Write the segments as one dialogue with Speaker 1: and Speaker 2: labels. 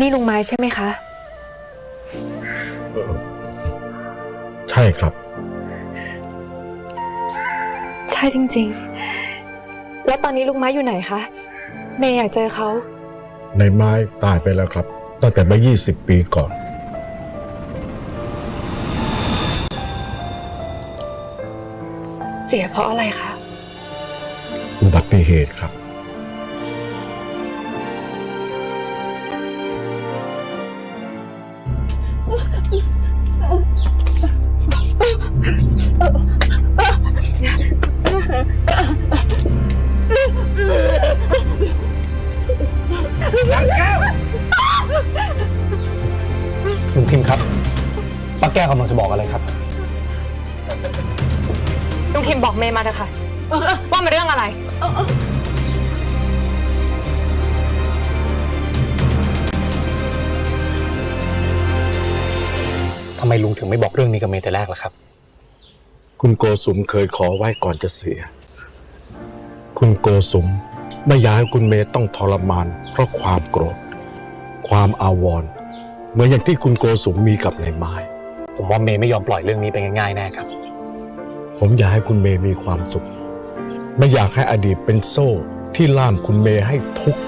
Speaker 1: นี่ลุงไม้ใช่ไหมคะ
Speaker 2: ใช่ครับ
Speaker 1: ใช่จริง ๆ แล้วตอนนี้ลุงไม้อยู่ไหนคะ เมย์อยากเจอเขา
Speaker 2: ในไม้ตายไปแล้วครับ ตั้งแต่เมื่อ 20 ปีก่อน
Speaker 1: เสียเพราะอะไรคะ
Speaker 2: อุบัติเหตุครับ
Speaker 3: ลุงพิมพ์ครับป้าแก้วกำลังจะบอกอะไรครับ
Speaker 1: ลุงพิมพ์บอกเมย์มาเถอะค่ะ ว่ามันเรื่องอะไร
Speaker 3: ทำไมลุงถึงไม่บอกเรื่องนี้กับเมย์แต่แรกล่ะครับ
Speaker 2: คุณโกสุมเคยขอไว้ก่อนจะเสีย คุณโกสุมไม่อยากให้คุณเมย์ต้องทรมาน เพราะความโกรธ ความอาวรณ์เหมือนอย่างที่คุณโกสุมมีกับในไม้
Speaker 3: ผมว่าเมย์ไม่ยอมปล่อยเรื่องนี้ไปง่ายๆแน่ครับ
Speaker 2: ผมอยากให้คุณเมย์มีความสุข ไม่อยากให้อดีตเป็นโซ่ที่ล่ามคุณเมย์ให้ทุกข์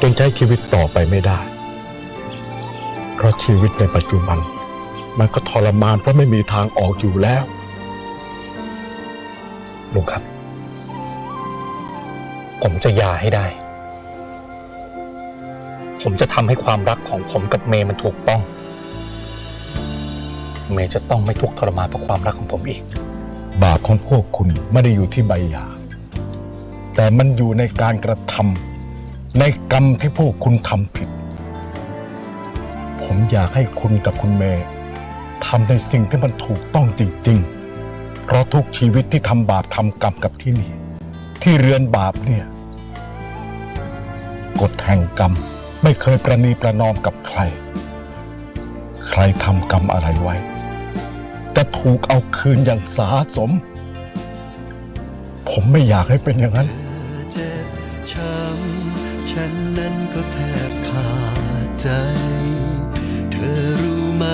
Speaker 2: จนใช้ชีวิตต่อไปไม่ได้ เพราะชีวิตในปัจจุบัน มันก็ทรมานเพราะไม่มีทางออกอยู่แล้ว
Speaker 3: ลุงครับ ผมจะยาให้ได้ ผมจะทำให้ความรักของผมกับเมย์มันถูกต้อง เมย์จะต้องไม่ทุกข์ทรมานเพราะความรักของผมอีก
Speaker 2: บาปของพวกคุณไม่ได้อยู่ที่ใบหยาแต่มันอยู่ในการกระทำในกรรมที่พวกคุณทำผิด ผมอยากให้คุณกับคุณเมย์ ทำในสิ่งที่มันถูกต้องจริง ๆ เพราะทุกชีวิตที่ทำบาปทำกรรมกับที่นี่ ที่เรือนบาปเนี่ยกฎแห่งกรรมไม่เคยประนีประนอมกับใคร ใครทำกรรมอะไรไว้ จะถูกเอาคืนอย่างสาสม ผมไม่อยากให้เป็นอย่างนั้น
Speaker 4: ฉันนั้นก็แทบขาดใจ เธอรู้ไหม